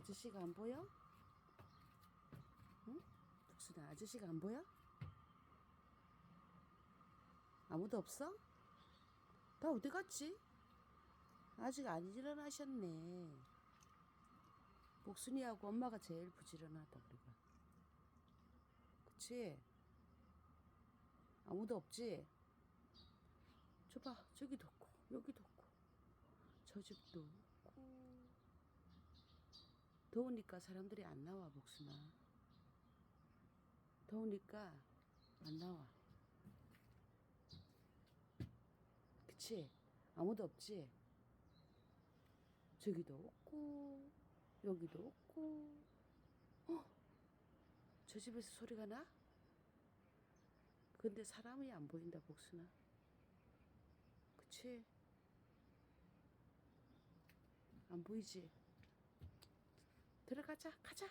아저씨가 안 보여? 응? 복순아 아저씨가 안 보여? 아무도 없어? 다 어디 갔지? 아직 안 일어나셨네. 복순이하고 엄마가 제일 부지런하다 우리가. 그치? 아무도 없지? 저봐 저기도 없고 여기도 없고 저 집도 더우니까 사람들이 안 나와 복순아 더우니까 안 나와 그치? 아무도 없지? 저기도 없고 여기도 없고 어? 저 집에서 소리가 나? 근데 사람이 안 보인다 복순아 그치? 안 보이지? 들어가자. 가자